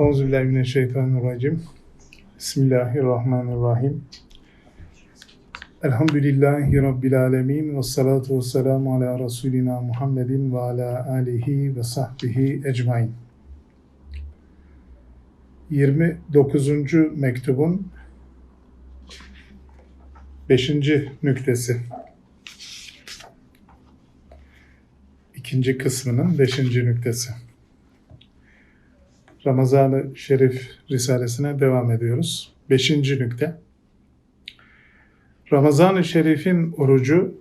Euzubillahimineşşeytanirracim. Bismillahirrahmanirrahim. Elhamdülillahi Rabbil alemin ve salatu ve selamu ala Resulina Muhammedin ve ala alihi ve sahbihi ecmain. 29. mektubun 5. nüktesi. İkinci kısmının 5. nüktesi. Ramazan-ı Şerif Risalesine devam ediyoruz. Beşinci nükte. Ramazan-ı Şerif'in orucu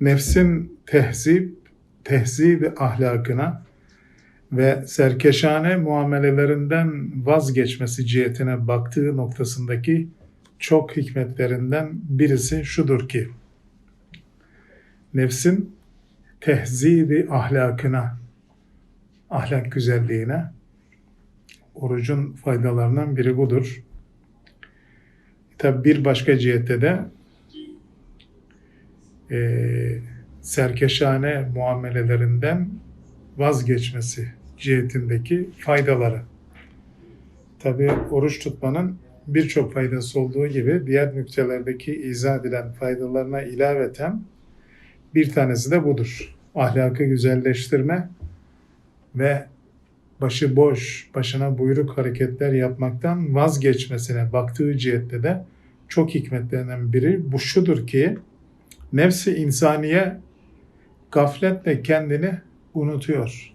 nefsin tehzip, tehzibi ahlakına ve serkeşane muamelelerinden vazgeçmesi cihetine baktığı noktasındaki çok hikmetlerinden birisi şudur ki, nefsin tehzibi ahlakına, ahlak güzelliğine, orucun faydalarından biri budur. Tabi bir başka cihette de e, serkeşane muamelelerinden vazgeçmesi cihetindeki faydaları. Tabi oruç tutmanın birçok faydası olduğu gibi diğer nüktelerdeki izah edilen faydalarına ilaveten bir tanesi de budur. Ahlakı güzelleştirme ve başı boş, başına buyruk hareketler yapmaktan vazgeçmesine baktığı cihette de çok hikmetlerinden biri bu şudur ki nefsi insaniye gafletle kendini unutuyor.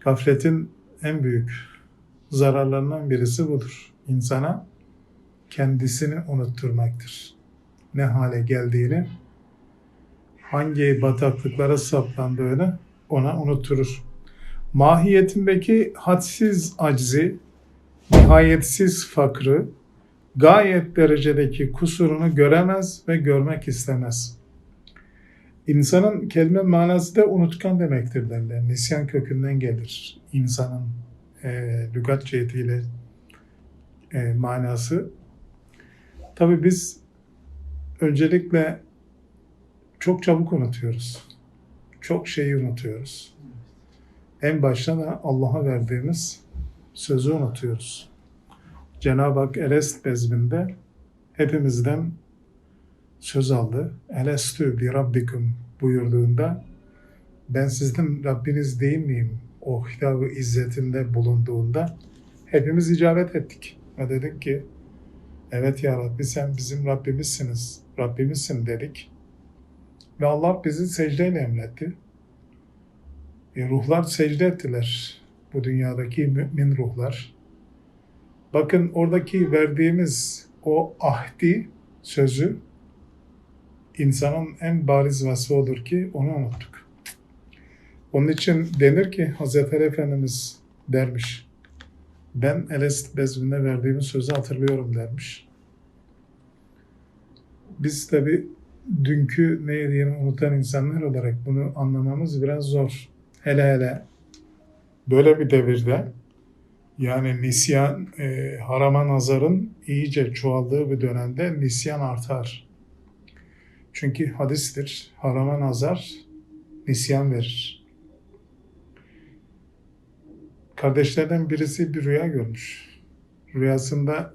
Gafletin en büyük zararlarından birisi budur. İnsana kendisini unutturmaktır. Ne hale geldiğini, hangi bataklıklara saplandığını ona unutturur mahiyetindeki hadsiz aczi, nihayetsiz fakrı, gayet derecedeki kusurunu göremez ve görmek istemez. İnsanın kelime manası da unutkan demektir derler. Nisyan kökünden gelir. İnsanın e, lügat cihetiyle e, manası. Tabi biz öncelikle çok çabuk unutuyoruz. Çok şeyi unutuyoruz en başta da Allah'a verdiğimiz sözü unutuyoruz. Cenab-ı Hak Elest bezminde hepimizden söz aldı. Elestü bi rabbikum buyurduğunda ben sizin Rabbiniz değil miyim? O hitabı izzetinde bulunduğunda hepimiz icabet ettik. Ve dedik ki evet ya Rabbi sen bizim Rabbimizsiniz. Rabbimizsin dedik. Ve Allah bizi secdeyle emretti. E, ruhlar secde ettiler. Bu dünyadaki mümin ruhlar. Bakın oradaki verdiğimiz o ahdi sözü insanın en bariz vasfı odur ki onu unuttuk. Onun için denir ki Hazreti Efendimiz dermiş. Ben Elest bezminde verdiğimiz sözü hatırlıyorum dermiş. Biz tabi dünkü ne yediğini unutan insanlar olarak bunu anlamamız biraz zor hele hele böyle bir devirde yani nisyan e, harama nazarın iyice çoğaldığı bir dönemde nisyan artar. Çünkü hadistir. Harama nazar nisyan verir. Kardeşlerden birisi bir rüya görmüş. Rüyasında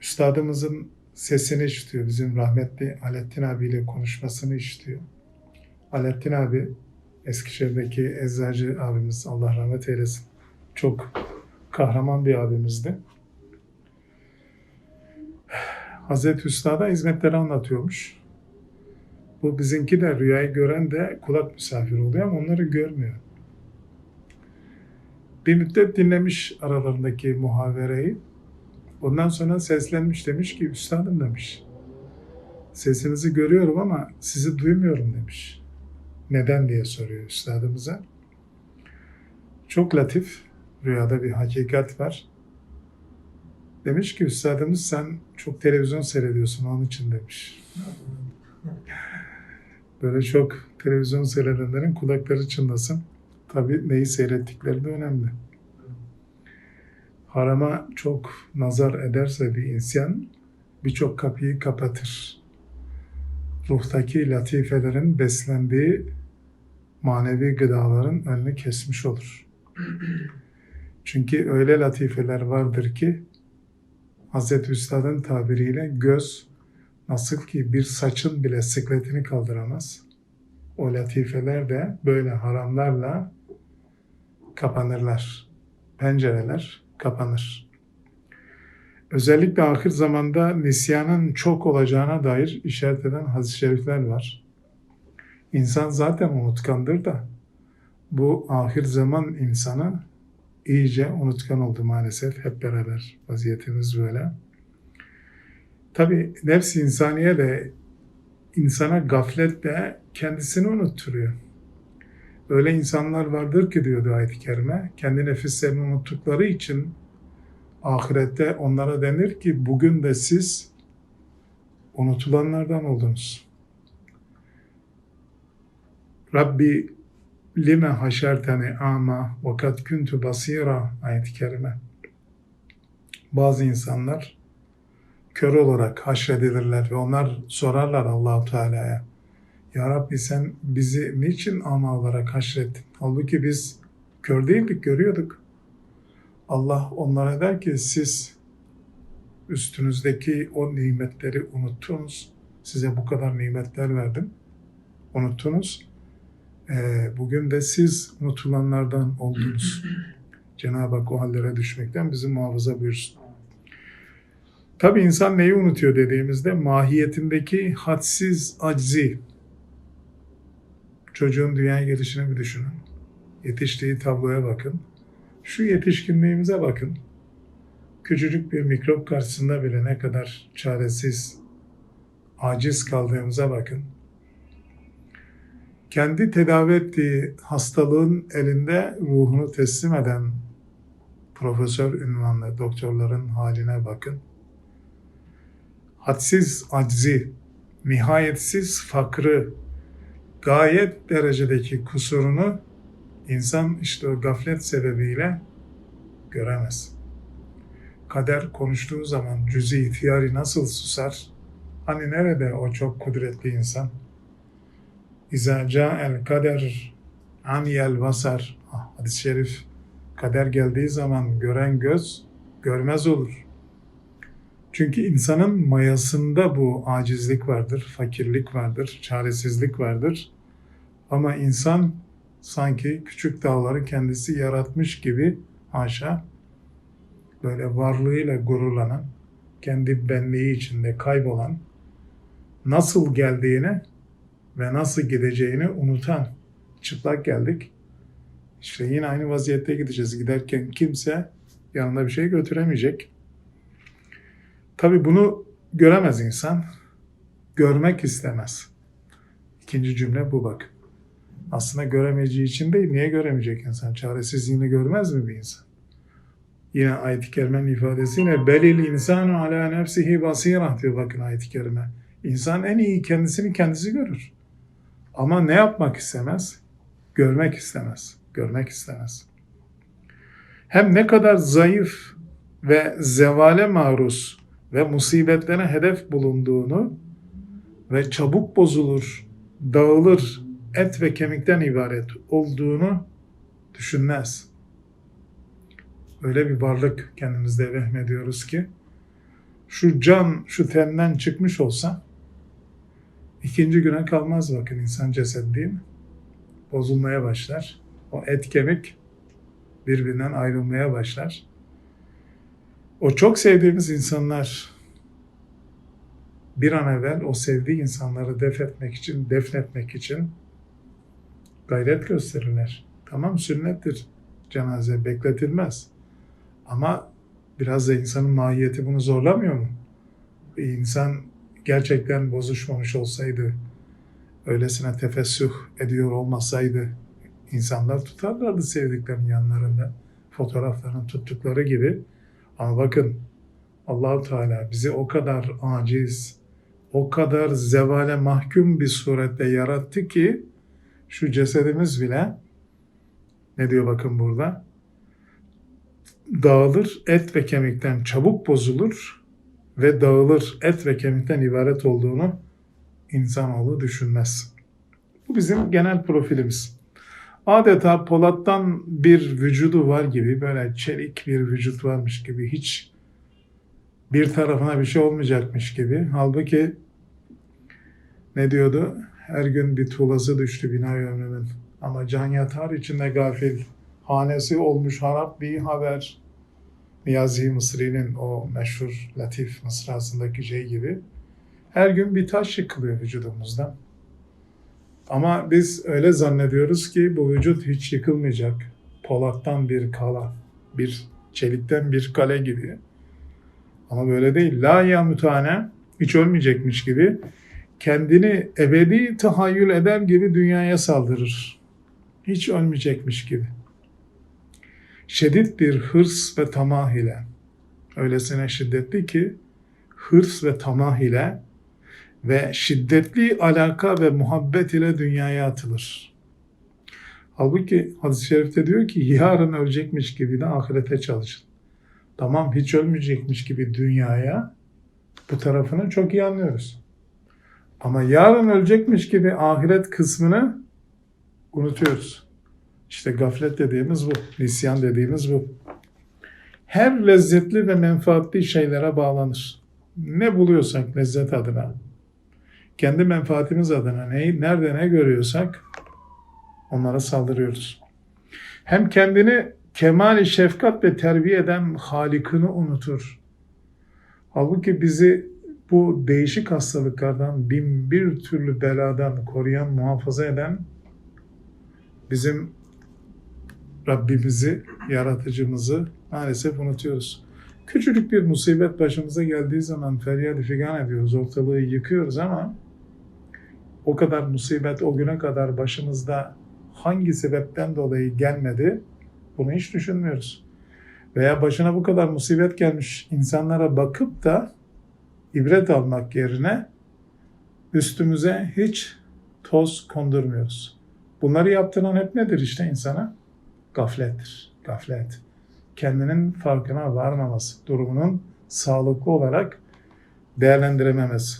üstadımızın sesini işitiyor. Bizim rahmetli Alettin abiyle konuşmasını işitiyor. Alettin abi Eskişehir'deki eczacı abimiz Allah rahmet eylesin. Çok kahraman bir abimizdi. Hazreti Üstad'a hizmetleri anlatıyormuş. Bu bizimki de rüyayı gören de kulak misafir oluyor ama onları görmüyor. Bir müddet dinlemiş aralarındaki muhavereyi. Ondan sonra seslenmiş demiş ki üstadım demiş. Sesinizi görüyorum ama sizi duymuyorum demiş. Neden diye soruyor üstadımıza. Çok latif, rüyada bir hakikat var. Demiş ki üstadımız sen çok televizyon seyrediyorsun onun için demiş. Böyle çok televizyon seyredenlerin kulakları çınlasın. Tabi neyi seyrettikleri de önemli. Harama çok nazar ederse bir insan birçok kapıyı kapatır. Ruhtaki latifelerin beslendiği manevi gıdaların önünü kesmiş olur. Çünkü öyle latifeler vardır ki Hazreti Üstad'ın tabiriyle göz nasıl ki bir saçın bile sıkletini kaldıramaz. O latifeler de böyle haramlarla kapanırlar. Pencereler kapanır. Özellikle ahir zamanda nisyanın çok olacağına dair işaret eden hadis-i şerifler var. İnsan zaten unutkandır da bu ahir zaman insanı iyice unutkan oldu maalesef. Hep beraber vaziyetimiz böyle. Tabi nefs insaniye de insana gafletle kendisini unutturuyor. Öyle insanlar vardır ki diyordu ayet-i kerime, kendi nefislerini unuttukları için ahirette onlara denir ki bugün de siz unutulanlardan oldunuz. Rabbi lime haşerteni ama vakat kuntu basira ayet-i kerime. Bazı insanlar kör olarak haşredilirler ve onlar sorarlar Allahu Teala'ya. Ya Rabbi sen bizi niçin ama olarak haşrettin? Halbuki biz kör değildik, görüyorduk. Allah onlara der ki siz üstünüzdeki o nimetleri unuttunuz. Size bu kadar nimetler verdim. Unuttunuz. Ee, bugün de siz unutulanlardan oldunuz. Cenab-ı Hak o hallere düşmekten bizi muhafaza buyursun. Tabi insan neyi unutuyor dediğimizde mahiyetindeki hadsiz aczi. Çocuğun dünyaya gelişini bir düşünün. Yetiştiği tabloya bakın. Şu yetişkinliğimize bakın. Küçücük bir mikrop karşısında bile ne kadar çaresiz, aciz kaldığımıza bakın. Kendi tedavi ettiği hastalığın elinde ruhunu teslim eden profesör ünvanlı doktorların haline bakın. Hadsiz aczi, nihayetsiz fakrı, gayet derecedeki kusurunu insan işte o gaflet sebebiyle göremez. Kader konuştuğu zaman cüzi ihtiyari nasıl susar? Hani nerede o çok kudretli insan? İza el kader amiyel basar. Ah, Hadis-i şerif kader geldiği zaman gören göz görmez olur. Çünkü insanın mayasında bu acizlik vardır, fakirlik vardır, çaresizlik vardır. Ama insan sanki küçük dağları kendisi yaratmış gibi haşa böyle varlığıyla gururlanan, kendi benliği içinde kaybolan, nasıl geldiğini ve nasıl gideceğini unutan çıplak geldik. İşte yine aynı vaziyette gideceğiz. Giderken kimse yanında bir şey götüremeyecek. Tabi bunu göremez insan. Görmek istemez. İkinci cümle bu bak. Aslında göremeyeceği için değil. Niye göremeyecek insan? Çaresizliğini görmez mi bir insan? Yine ayet-i kerimenin ifadesiyle belil insanu ala nefsihi basirah diyor bakın ayet-i kerime. İnsan en iyi kendisini kendisi görür. Ama ne yapmak istemez? Görmek istemez. Görmek istemez. Hem ne kadar zayıf ve zevale maruz ve musibetlere hedef bulunduğunu ve çabuk bozulur, dağılır, et ve kemikten ibaret olduğunu düşünmez. Öyle bir varlık kendimizde vehmediyoruz ki şu can şu tenden çıkmış olsa ikinci güne kalmaz bakın insan ceset değil mi? Bozulmaya başlar. O et kemik birbirinden ayrılmaya başlar. O çok sevdiğimiz insanlar bir an evvel o sevdiği insanları def etmek için, defnetmek için gayret gösterirler. Tamam sünnettir cenaze bekletilmez. Ama biraz da insanın mahiyeti bunu zorlamıyor mu? İnsan gerçekten bozuşmamış olsaydı, öylesine tefessüh ediyor olmasaydı insanlar tutarlardı sevdiklerinin yanlarında. Fotoğraflarını tuttukları gibi. Ama bakın Allahu Teala bizi o kadar aciz, o kadar zevale mahkum bir surette yarattı ki şu cesedimiz bile ne diyor bakın burada? Dağılır, et ve kemikten çabuk bozulur ve dağılır, et ve kemikten ibaret olduğunu insanoğlu düşünmez. Bu bizim genel profilimiz. adeta Polat'tan bir vücudu var gibi böyle çelik bir vücut varmış gibi hiç bir tarafına bir şey olmayacakmış gibi. Halbuki ne diyordu? Her gün bir tuğlası düştü bina ömrümün. Ama can yatar içinde gafil. Hanesi olmuş harap bir haber. Niyazi Mısri'nin o meşhur Latif mısrasındaki şey gibi. Her gün bir taş yıkılıyor vücudumuzdan. Ama biz öyle zannediyoruz ki bu vücut hiç yıkılmayacak. Polattan bir kala, bir çelikten bir kale gibi. Ama böyle değil. La ya mütane, hiç ölmeyecekmiş gibi kendini ebedi tahayyül eder gibi dünyaya saldırır. Hiç ölmeyecekmiş gibi. Şiddet bir hırs ve tamah ile, öylesine şiddetli ki hırs ve tamah ile ve şiddetli alaka ve muhabbet ile dünyaya atılır. Halbuki hadis-i şerifte diyor ki yarın ölecekmiş gibi de ahirete çalışın. Tamam hiç ölmeyecekmiş gibi dünyaya bu tarafını çok iyi anlıyoruz. Ama yarın ölecekmiş gibi ahiret kısmını unutuyoruz. İşte gaflet dediğimiz bu, nisyan dediğimiz bu. Her lezzetli ve menfaatli şeylere bağlanır. Ne buluyorsak lezzet adına, kendi menfaatimiz adına neyi, nerede ne görüyorsak onlara saldırıyoruz. Hem kendini kemali şefkat ve terbiye eden Halik'ini unutur. Halbuki bizi bu değişik hastalıklardan, bin bir türlü beladan koruyan, muhafaza eden bizim Rabbimizi, yaratıcımızı maalesef unutuyoruz. Küçücük bir musibet başımıza geldiği zaman feryat figan ediyoruz, ortalığı yıkıyoruz ama o kadar musibet o güne kadar başımızda hangi sebepten dolayı gelmedi bunu hiç düşünmüyoruz. Veya başına bu kadar musibet gelmiş insanlara bakıp da ibret almak yerine üstümüze hiç toz kondurmuyoruz. Bunları yaptıran hep nedir işte insana? Gaflettir. Gaflet. Kendinin farkına varmaması, durumunun sağlıklı olarak değerlendirememesi.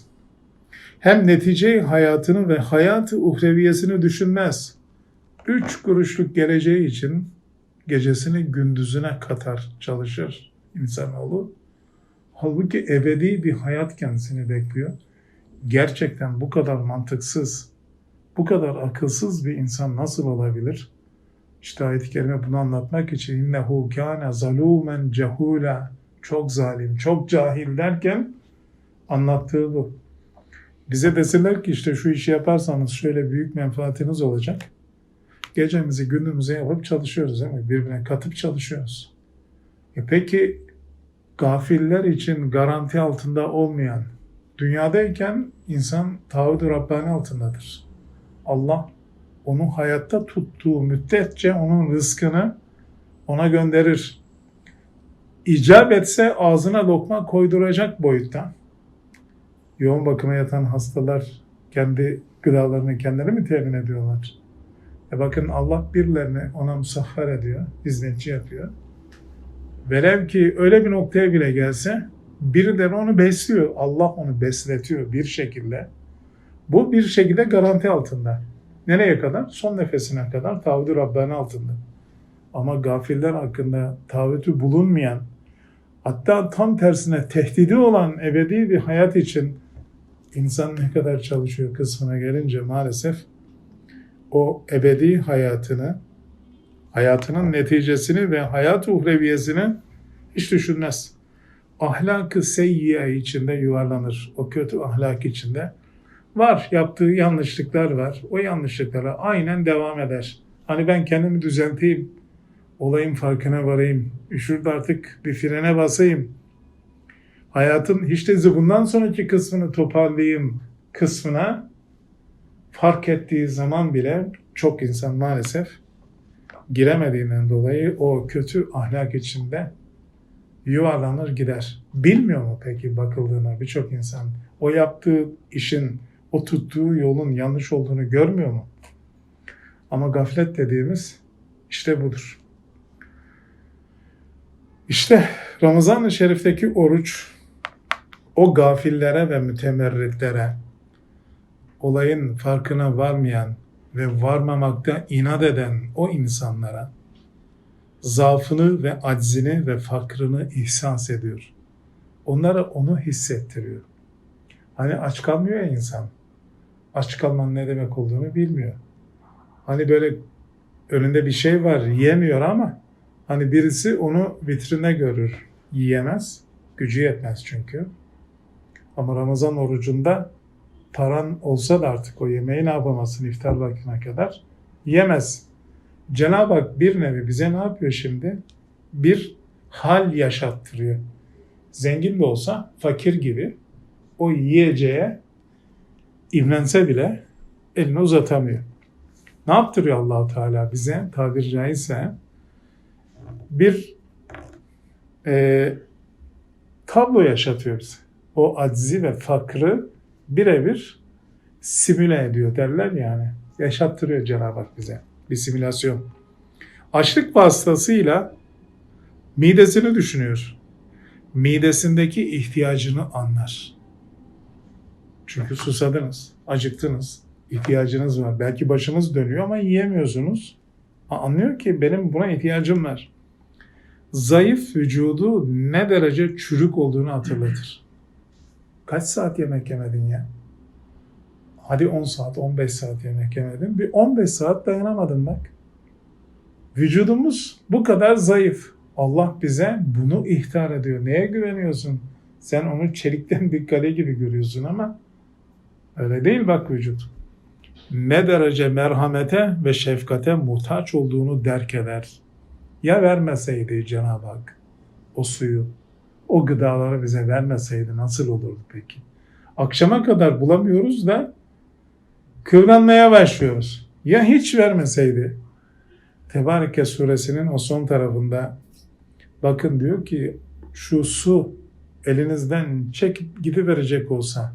Hem neticeyi hayatını ve hayatı uhreviyesini düşünmez. Üç kuruşluk geleceği için gecesini gündüzüne katar çalışır insanoğlu. Halbuki ebedi bir hayat kendisini bekliyor. Gerçekten bu kadar mantıksız, bu kadar akılsız bir insan nasıl olabilir? İşte ayet-i kerime bunu anlatmak için innehu kâne zalûmen cehûlâ çok zalim, çok cahil derken anlattığı bu. Bize deseler ki işte şu işi yaparsanız şöyle büyük menfaatiniz olacak. Gecemizi gündüzümüze yapıp çalışıyoruz değil mi? Birbirine katıp çalışıyoruz. E peki gafiller için garanti altında olmayan, dünyadayken insan taahhüd-ü Rabbani altındadır. Allah onu hayatta tuttuğu müddetçe onun rızkını ona gönderir. İcap etse ağzına lokma koyduracak boyutta. Yoğun bakıma yatan hastalar kendi gıdalarını kendileri mi temin ediyorlar? E bakın Allah birilerini ona musahhar ediyor, hizmetçi yapıyor. Velev ki öyle bir noktaya bile gelse birileri onu besliyor. Allah onu besletiyor bir şekilde. Bu bir şekilde garanti altında. Nereye kadar? Son nefesine kadar taahhüdü Rabbani altında. Ama gafiller hakkında taahhütü bulunmayan, hatta tam tersine tehdidi olan ebedi bir hayat için insan ne kadar çalışıyor kısmına gelince maalesef o ebedi hayatını, hayatının neticesini ve hayat uhreviyesini hiç düşünmez. Ahlakı seyyiye içinde yuvarlanır. O kötü ahlak içinde. Var, yaptığı yanlışlıklar var. O yanlışlıklara aynen devam eder. Hani ben kendimi düzelteyim, olayın farkına varayım, üşürdü artık bir frene basayım. Hayatın hiç de bundan sonraki kısmını toparlayayım kısmına fark ettiği zaman bile çok insan maalesef giremediğinden dolayı o kötü ahlak içinde yuvarlanır gider. Bilmiyor mu peki bakıldığına birçok insan o yaptığı işin, o tuttuğu yolun yanlış olduğunu görmüyor mu? Ama gaflet dediğimiz işte budur. İşte Ramazan-ı Şerif'teki oruç o gafillere ve mütemerritlere olayın farkına varmayan ve varmamakta inat eden o insanlara zaafını ve aczini ve fakrını ihsas ediyor. Onlara onu hissettiriyor. Hani aç kalmıyor ya insan. Aç kalmanın ne demek olduğunu bilmiyor. Hani böyle önünde bir şey var yiyemiyor ama hani birisi onu vitrine görür. Yiyemez. Gücü yetmez çünkü. Ama Ramazan orucunda paran olsa da artık o yemeği ne yapamazsın iftar vaktine kadar? Yiyemez. Cenab-ı Hak bir nevi bize ne yapıyor şimdi? Bir hal yaşattırıyor. Zengin de olsa fakir gibi o yiyeceğe imrense bile elini uzatamıyor. Ne yaptırıyor Allahu Teala bize tabiri caizse? Bir e, tablo yaşatıyor bize. O aczi ve fakrı birebir simüle ediyor derler yani. Yaşattırıyor Cenab-ı Hak bize. Bir simülasyon. Açlık vasıtasıyla midesini düşünüyor. Midesindeki ihtiyacını anlar. Çünkü susadınız, acıktınız, ihtiyacınız var. Belki başınız dönüyor ama yiyemiyorsunuz. Anlıyor ki benim buna ihtiyacım var. Zayıf vücudu ne derece çürük olduğunu hatırlatır. Kaç saat yemek yemedin ya? Hadi 10 saat, 15 saat yemek yemedin. Bir 15 saat dayanamadın bak. Vücudumuz bu kadar zayıf. Allah bize bunu ihtar ediyor. Neye güveniyorsun? Sen onu çelikten bir kale gibi görüyorsun ama öyle değil bak vücut. Ne derece merhamete ve şefkate muhtaç olduğunu derk eder. Ya vermeseydi Cenab-ı Hak o suyu, o gıdaları bize vermeseydi nasıl olurdu peki? Akşama kadar bulamıyoruz da kıvranmaya başlıyoruz. Ya hiç vermeseydi? Tebareke suresinin o son tarafında bakın diyor ki şu su elinizden çekip gidiverecek olsa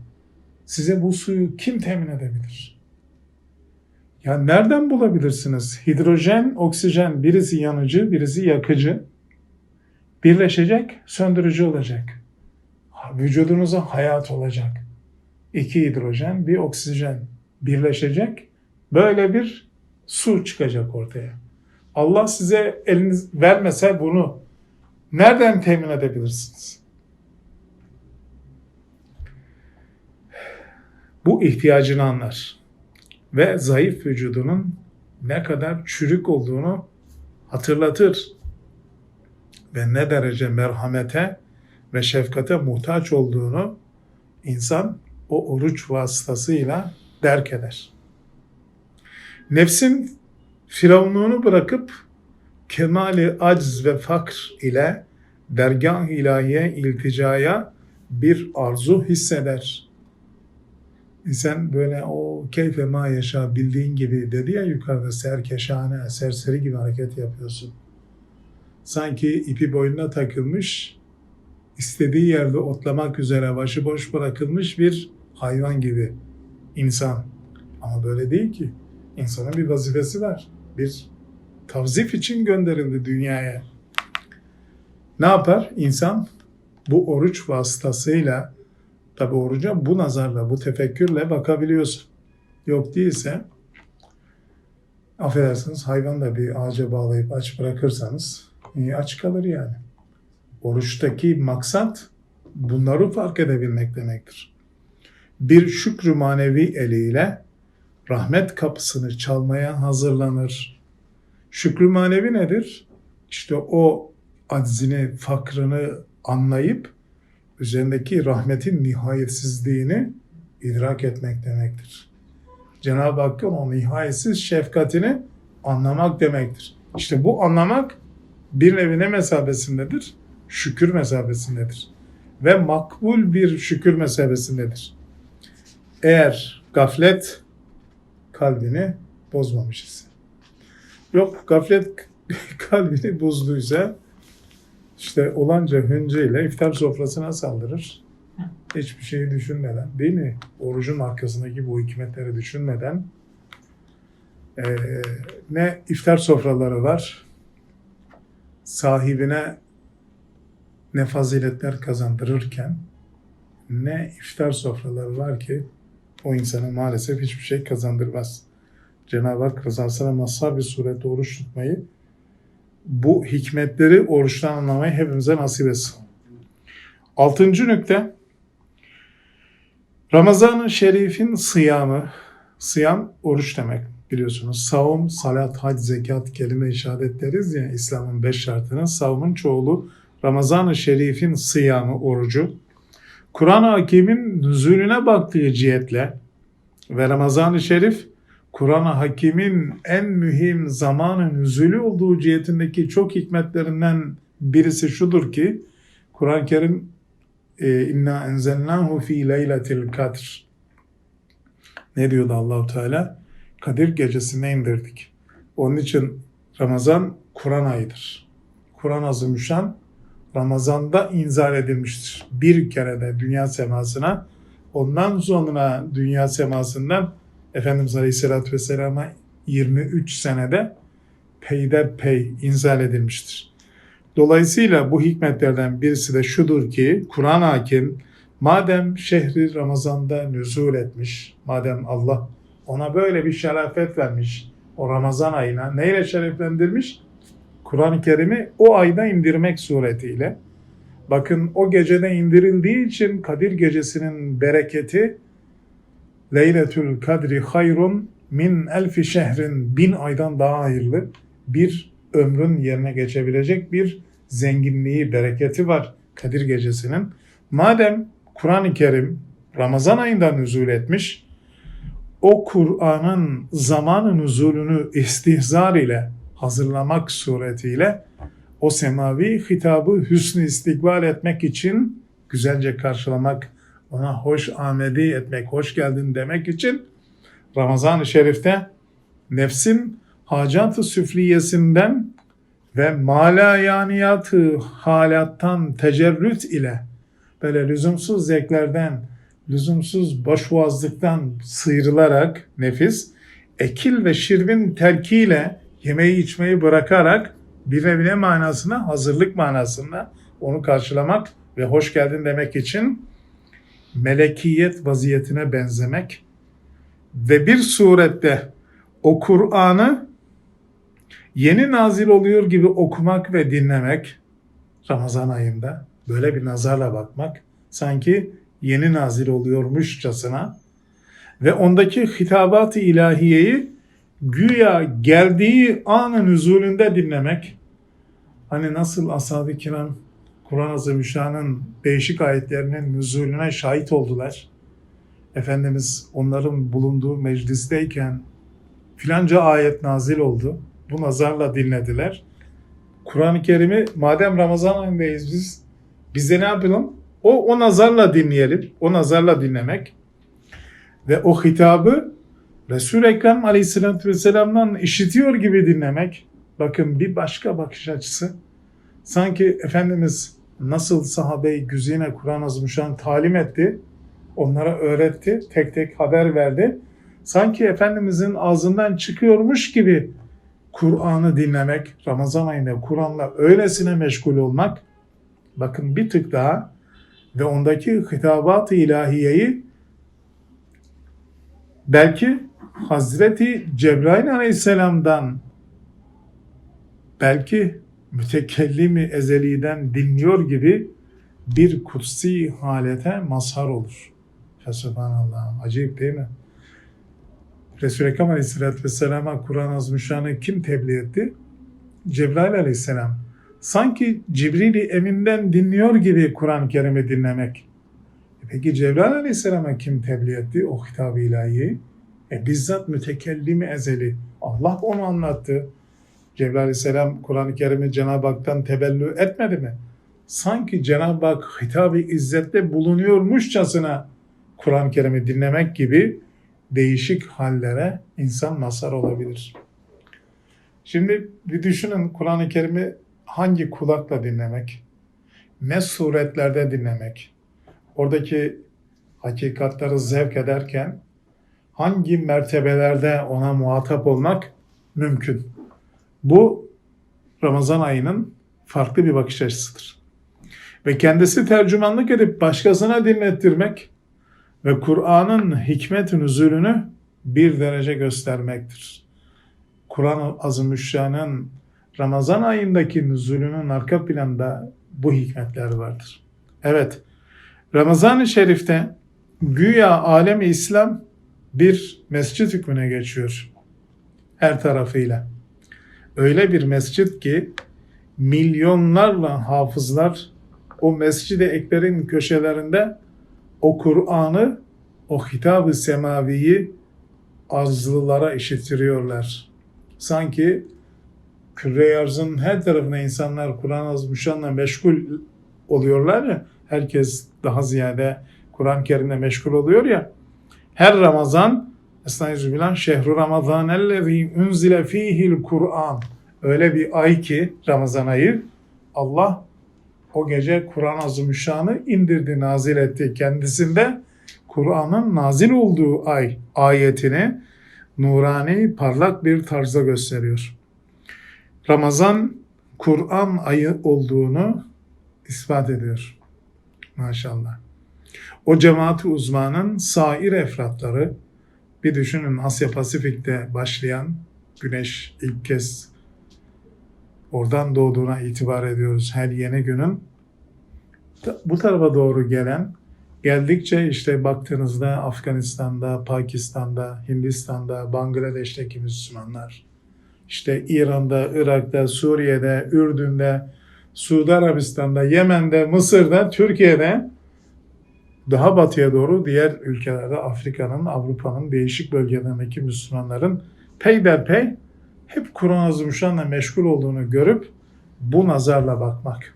size bu suyu kim temin edebilir? Ya nereden bulabilirsiniz? Hidrojen, oksijen birisi yanıcı, birisi yakıcı. Birleşecek, söndürücü olacak. Vücudunuza hayat olacak. İki hidrojen, bir oksijen birleşecek. Böyle bir su çıkacak ortaya. Allah size eliniz vermese bunu nereden temin edebilirsiniz? Bu ihtiyacını anlar ve zayıf vücudunun ne kadar çürük olduğunu hatırlatır ve ne derece merhamete ve şefkate muhtaç olduğunu insan o oruç vasıtasıyla derk eder. Nefsin firavunluğunu bırakıp kemali acz ve fakr ile dergah ilahiye ilticaya bir arzu hisseder. Sen böyle o keyfe ma yaşa bildiğin gibi dedi ya yukarıda serkeşane, serseri gibi hareket yapıyorsun. Sanki ipi boynuna takılmış, istediği yerde otlamak üzere başıboş bırakılmış bir hayvan gibi insan. Ama böyle değil ki. İnsanın bir vazifesi var. Bir tavzif için gönderildi dünyaya. Ne yapar? İnsan bu oruç vasıtasıyla tabi oruca bu nazarla, bu tefekkürle bakabiliyorsun. Yok değilse affedersiniz hayvan da bir ağaca bağlayıp aç bırakırsanız iyi aç kalır yani. Oruçtaki maksat bunları fark edebilmek demektir. Bir şükrü manevi eliyle rahmet kapısını çalmaya hazırlanır. Şükrü manevi nedir? İşte o aczini, fakrını anlayıp üzerindeki rahmetin nihayetsizliğini idrak etmek demektir. Cenab-ı Hakk'ın o nihayetsiz şefkatini anlamak demektir. İşte bu anlamak bir nevi ne mesabesindedir? Şükür mesabesindedir. Ve makbul bir şükür mesabesindedir. Eğer gaflet kalbini bozmamış ise. Yok gaflet kalbini bozduysa işte olanca hünceyle iftar sofrasına saldırır. Hiçbir şeyi düşünmeden değil mi? Orucun arkasındaki bu hikmetleri düşünmeden e, ne iftar sofraları var sahibine ne faziletler kazandırırken ne iftar sofraları var ki o insana maalesef hiçbir şey kazandırmaz. Cenab-ı Hak rızasına mazhar bir surette oruç tutmayı, bu hikmetleri oruçtan anlamayı hepimize nasip etsin. Altıncı nükte, Ramazan-ı Şerif'in sıyamı, sıyam oruç demek biliyorsunuz. Savun, salat, hac, zekat, kelime-i şehadet ya İslam'ın beş şartının. Savunun çoğulu Ramazan-ı Şerif'in sıyamı, orucu. Kur'an-ı Hakim'in nüzulüne baktığı cihetle ve Ramazan-ı Şerif Kur'an-ı Hakim'in en mühim zamanı nüzulü olduğu cihetindeki çok hikmetlerinden birisi şudur ki Kur'an-ı Kerim e, inna enzelnahu fi leyletil kadr ne diyordu Allahu Teala? Kadir gecesine indirdik. Onun için Ramazan Kur'an ayıdır. Kur'an azimüşşan Ramazan'da inzal edilmiştir. Bir kere de dünya semasına ondan sonra dünya semasından Efendimiz Aleyhisselatü Vesselam'a 23 senede peyderpey inzal edilmiştir. Dolayısıyla bu hikmetlerden birisi de şudur ki Kur'an hakim madem şehri Ramazan'da nüzul etmiş, madem Allah ona böyle bir şerafet vermiş o Ramazan ayına neyle şereflendirmiş? Kur'an-ı Kerim'i o ayda indirmek suretiyle. Bakın o gecede indirildiği için Kadir gecesinin bereketi Leyletül Kadri hayrun min elfi şehrin bin aydan daha hayırlı bir ömrün yerine geçebilecek bir zenginliği, bereketi var Kadir gecesinin. Madem Kur'an-ı Kerim Ramazan ayında nüzul etmiş, o Kur'an'ın zamanı nüzulünü istihzar ile hazırlamak suretiyle o semavi hitabı hüsnü istikbal etmek için güzelce karşılamak, ona hoş amedi etmek, hoş geldin demek için Ramazan-ı Şerif'te nefsin hacat-ı süfliyesinden ve malayaniyatı halattan tecerrüt ile böyle lüzumsuz zevklerden, lüzumsuz boşboğazlıktan sıyrılarak nefis, ekil ve şirbin terkiyle yemeği içmeyi bırakarak bir nevi manasına, hazırlık manasında onu karşılamak ve hoş geldin demek için melekiyet vaziyetine benzemek ve bir surette o Kur'an'ı yeni nazil oluyor gibi okumak ve dinlemek Ramazan ayında böyle bir nazarla bakmak sanki yeni nazil oluyormuşçasına ve ondaki hitabat-ı ilahiyeyi güya geldiği anın nüzulünde dinlemek hani nasıl ashab-ı kiram Kur'an-ı Azimüşşan'ın değişik ayetlerinin nüzulüne şahit oldular. Efendimiz onların bulunduğu meclisteyken filanca ayet nazil oldu. Bu nazarla dinlediler. Kur'an-ı Kerim'i madem Ramazan ayındayız biz biz de ne yapalım? O, o nazarla dinleyelim. O nazarla dinlemek. Ve o hitabı Resul-i Ekrem Aleyhisselatü Vesselam'dan işitiyor gibi dinlemek. Bakın bir başka bakış açısı. Sanki Efendimiz nasıl sahabe-i güzine Kur'an-ı Azimüşşan talim etti, onlara öğretti, tek tek haber verdi. Sanki Efendimizin ağzından çıkıyormuş gibi Kur'an'ı dinlemek, Ramazan ayında Kur'an'la öylesine meşgul olmak, bakın bir tık daha ve ondaki hitabat-ı ilahiyeyi belki Hazreti Cebrail aleyhisselamdan belki mütekellimi ezeliden dinliyor gibi bir kutsi halete mazhar olur. Fesubhanallah. Acayip değil mi? Resul-i Ekrem Aleyhisselatü Vesselam'a Kur'an-ı Azimüşşan'ı kim tebliğ etti? Cebrail Aleyhisselam. Sanki Cibril-i Emin'den dinliyor gibi Kur'an-ı Kerim'i dinlemek. E peki Cebrail Aleyhisselam'a kim tebliğ etti o hitab-ı ilahiyi? E bizzat mütekellimi ezeli. Allah onu anlattı. Cebrail Aleyhisselam Kur'an-ı Kerim'i Cenab-ı Hak'tan tebellü etmedi mi? Sanki Cenab-ı Hak hitab-ı izzette bulunuyormuşçasına Kur'an-ı Kerim'i dinlemek gibi değişik hallere insan mazhar olabilir. Şimdi bir düşünün Kur'an-ı Kerim'i hangi kulakla dinlemek, ne suretlerde dinlemek, oradaki hakikatları zevk ederken hangi mertebelerde ona muhatap olmak mümkün. Bu Ramazan ayının farklı bir bakış açısıdır. Ve kendisi tercümanlık edip başkasına dinlettirmek ve Kur'an'ın hikmet nüzulünü bir derece göstermektir. Kur'an-ı Azimüşşan'ın Ramazan ayındaki nüzulünün arka planında bu hikmetler vardır. Evet, Ramazan-ı Şerif'te güya alem-i İslam bir mescit hükmüne geçiyor her tarafıyla. Öyle bir mescit ki milyonlarla hafızlar o Mescid-i Ekber'in köşelerinde o Kur'an'ı, o hitab-ı semaviyi arzlılara işittiriyorlar. Sanki küre arzın her tarafına insanlar Kur'an azmışanla meşgul oluyorlar ya, herkes daha ziyade Kur'an-ı Kerim'le meşgul oluyor ya, her Ramazan Estağfirullah şehru Ramazan ellezî unzile fîhil Kur'an öyle bir ay ki Ramazan ayı Allah o gece Kur'an Azimüşşan'ı indirdi, nazil etti. Kendisinde Kur'an'ın nazil olduğu ay ayetini nurani, parlak bir tarzda gösteriyor. Ramazan Kur'an ayı olduğunu ispat ediyor. Maşallah. O cemaati uzmanın sair efratları bir düşünün Asya Pasifik'te başlayan güneş ilk kez oradan doğduğuna itibar ediyoruz her yeni günün. Bu tarafa doğru gelen geldikçe işte baktığınızda Afganistan'da, Pakistan'da, Hindistan'da, Bangladeş'teki Müslümanlar, işte İran'da, Irak'ta, Suriye'de, Ürdün'de, Suudi Arabistan'da, Yemen'de, Mısır'da, Türkiye'de daha batıya doğru diğer ülkelerde Afrika'nın, Avrupa'nın değişik bölgelerindeki Müslümanların peyderpey hep Kur'an-ı Azimüşşan'la meşgul olduğunu görüp bu nazarla bakmak.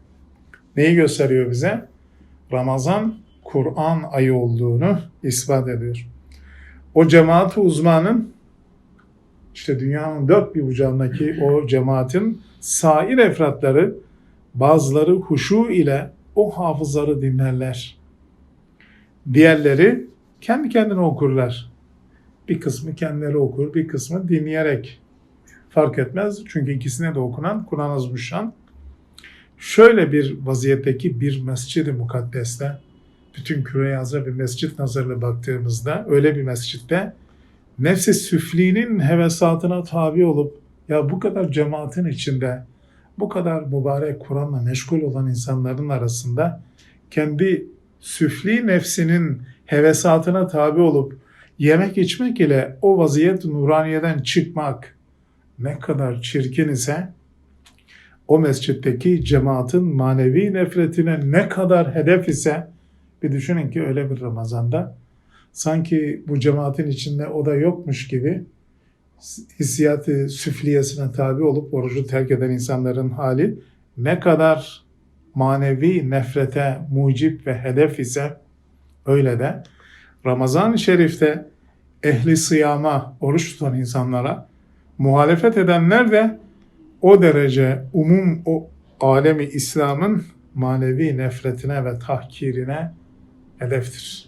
Neyi gösteriyor bize? Ramazan Kur'an ayı olduğunu ispat ediyor. O cemaati uzmanın işte dünyanın dört bir bucağındaki o cemaatin sair efratları bazıları huşu ile o hafızları dinlerler. Diğerleri kendi kendine okurlar. Bir kısmı kendileri okur, bir kısmı dinleyerek fark etmez. Çünkü ikisine de okunan Kur'an Azimüşşan. Şöyle bir vaziyetteki bir mescid-i mukaddeste, bütün küre azra bir mescit nazarıyla baktığımızda öyle bir mescitte nefsi süflinin hevesatına tabi olup ya bu kadar cemaatin içinde bu kadar mübarek Kur'an'la meşgul olan insanların arasında kendi süfli nefsinin hevesatına tabi olup yemek içmek ile o vaziyet nuraniyeden çıkmak ne kadar çirkin ise o mescitteki cemaatin manevi nefretine ne kadar hedef ise bir düşünün ki öyle bir Ramazan'da sanki bu cemaatin içinde o da yokmuş gibi hissiyatı süfliyesine tabi olup orucu terk eden insanların hali ne kadar manevi nefrete mucip ve hedef ise öyle de Ramazan-ı Şerif'te ehli sıyama, oruç tutan insanlara muhalefet edenler de o derece umum o alemi İslam'ın manevi nefretine ve tahkirine hedeftir.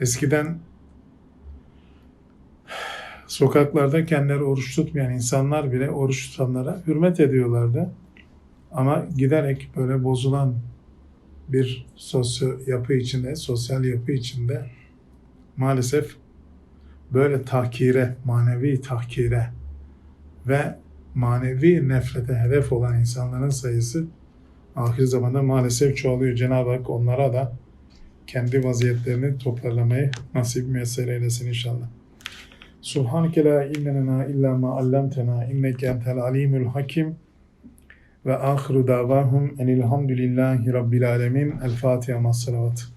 Eskiden sokaklarda kendileri oruç tutmayan insanlar bile oruç tutanlara hürmet ediyorlardı. Ama giderek böyle bozulan bir sosyo yapı içinde, sosyal yapı içinde maalesef böyle tahkire, manevi tahkire ve manevi nefrete hedef olan insanların sayısı ahir zamanda maalesef çoğalıyor. Cenab-ı Hak onlara da kendi vaziyetlerini toparlamayı nasip müyesser eylesin inşallah. Subhaneke la ilme lena illa ma allamtena inneke entel alimul hakim ve ahiru davahum enilhamdülillahi rabbil alemin. El Fatiha mas salavat.